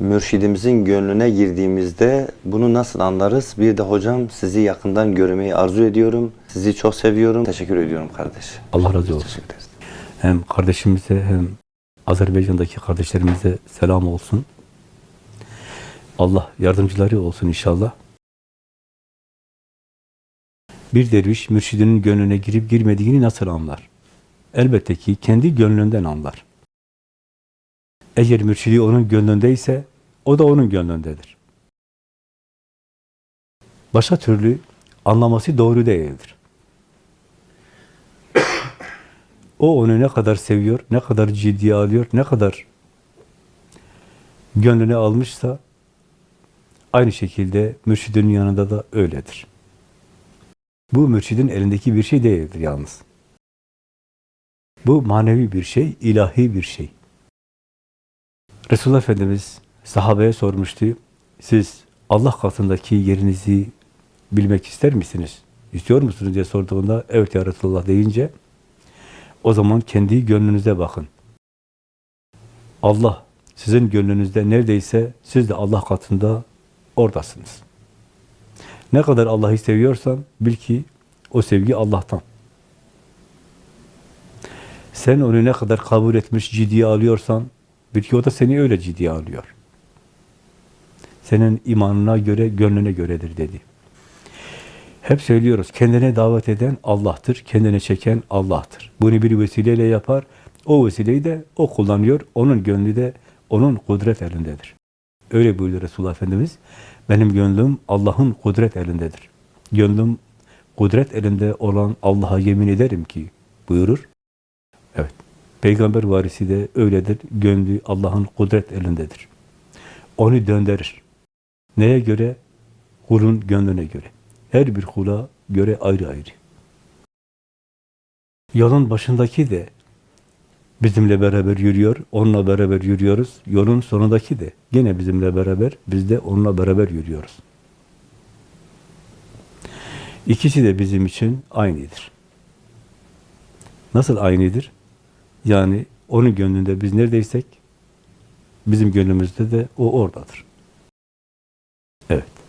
mürşidimizin gönlüne girdiğimizde bunu nasıl anlarız? Bir de hocam sizi yakından görmeyi arzu ediyorum. Sizi çok seviyorum. Teşekkür ediyorum kardeş. Allah razı olsun. Hem kardeşimize hem Azerbaycan'daki kardeşlerimize selam olsun. Allah yardımcıları olsun inşallah. Bir derviş mürşidinin gönlüne girip girmediğini nasıl anlar? Elbette ki kendi gönlünden anlar. Eğer mürşidi onun gönlündeyse o da onun gönlündedir. Başka türlü anlaması doğru değildir. O onu ne kadar seviyor, ne kadar ciddiye alıyor, ne kadar gönlüne almışsa aynı şekilde mürşidin yanında da öyledir. Bu mürşidin elindeki bir şey değildir yalnız. Bu manevi bir şey, ilahi bir şey. Resulullah Efendimiz sahabeye sormuştu. Siz Allah katındaki yerinizi bilmek ister misiniz? İstiyor musunuz diye sorduğunda evet ya Resulullah deyince o zaman kendi gönlünüze bakın. Allah sizin gönlünüzde neredeyse siz de Allah katında oradasınız. Ne kadar Allah'ı seviyorsan bil ki o sevgi Allah'tan. Sen onu ne kadar kabul etmiş, ciddiye alıyorsan bil ki o da seni öyle ciddiye alıyor. Senin imanına göre, gönlüne göredir dedi. Hep söylüyoruz, kendine davet eden Allah'tır, kendine çeken Allah'tır. Bunu bir vesileyle yapar, o vesileyi de o kullanıyor, onun gönlü de onun kudret elindedir. Öyle buyuruyor Resulullah Efendimiz, benim gönlüm Allah'ın kudret elindedir. Gönlüm kudret elinde olan Allah'a yemin ederim ki buyurur. Peygamber varisi de öyledir, gönlü Allah'ın kudret elindedir. Onu döndürür. Neye göre? Kulun gönlüne göre. Her bir kula göre ayrı ayrı. Yolun başındaki de bizimle beraber yürüyor, onunla beraber yürüyoruz. Yolun sonundaki de gene bizimle beraber, biz de onunla beraber yürüyoruz. İkisi de bizim için aynıdır. Nasıl aynıdır? Yani onun gönlünde biz neredeysek, bizim gönlümüzde de o oradadır. Evet.